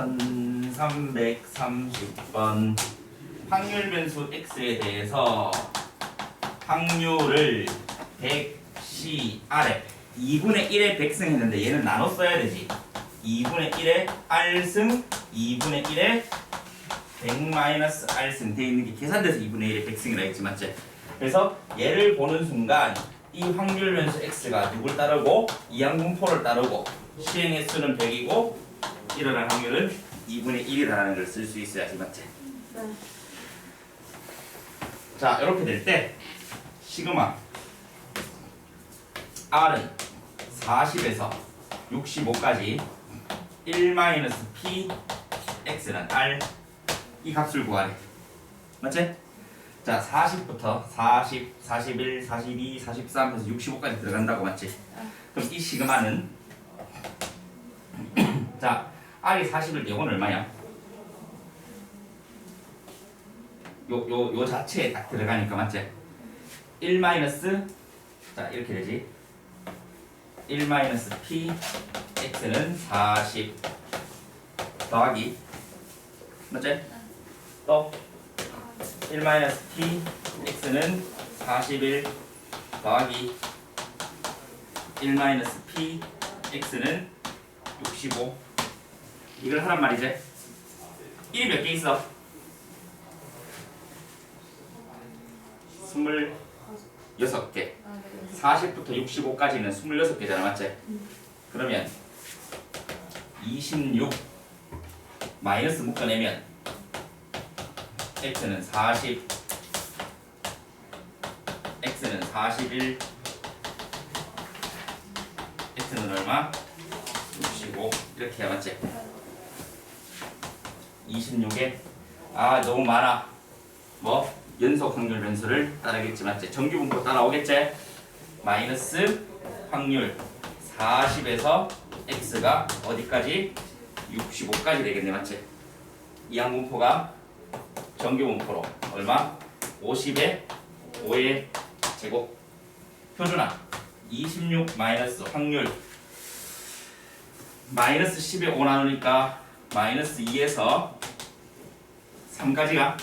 1330번 확률 변수 x에 대해서 확률을 100c 아래 2분의 1에 100승 했는데 얘는 나눠 써야 되지 2분의 1에 r승 2분의 1에 100 마이너스 r승 돼 있는 게 계산돼서 2분의 1에 100승이라 했지 맞지? 그래서 얘를 보는 순간 이 확률 변수 x가 누굴 따르고 이항분포를 따르고 시행의 수는 100이고 일어날 확률은 2분의 1이라는 걸 쓸 수 있어야지 맞지? 네. 자 이렇게 될 때 시그마 R은 40에서 65까지 1-p x는 R 이 값을 구하래 맞지? 자 40부터 40, 41, 42, 43 해서 65까지 들어간다고 맞지? 그럼 이 시그마는 자 R이 40일 때 이건 얼마야? 요 요 요 자체에 딱 들어가니까 맞지? 1 마이너스 자 이렇게 되지. 1 마이너스 p x는 40 더하기. 맞지? 또1 마이너스 t x는 41 더하기. 1 마이너스 p x는 65 이걸 하란 말이지 1이 몇 개 있어? 26개 아, 네. 40부터 65까지는 26개잖아 맞지? 그러면 26 마이너스 묶어내면 x는 40 x는 41 x는 얼마? 65 이렇게 해야 맞지? 26에 아 너무 많아 뭐 연속 확률 변수를 따르겠지 맞지? 정규 분포 따라오겠지? 마이너스 확률 40에서 x가 어디까지? 65까지 되겠네 맞지? 이항 분포가 정규 분포로 얼마? 50에 5의 제곱 표준화 26 마이너스 확률 마이너스 10에 5 나누니까 마이너스 2에서 3까지가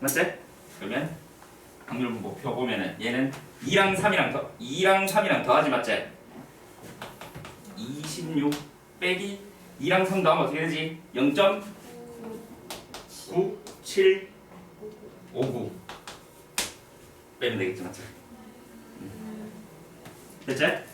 맞지? 그러면 확률 분포 표 보면은 얘는 2랑 3이랑 더 2랑 3이랑 더하지 맞지? 26 빼기 2랑 3 더하면 어떻게 되지? 0.9759 빼면 되겠지 맞지? 됐지?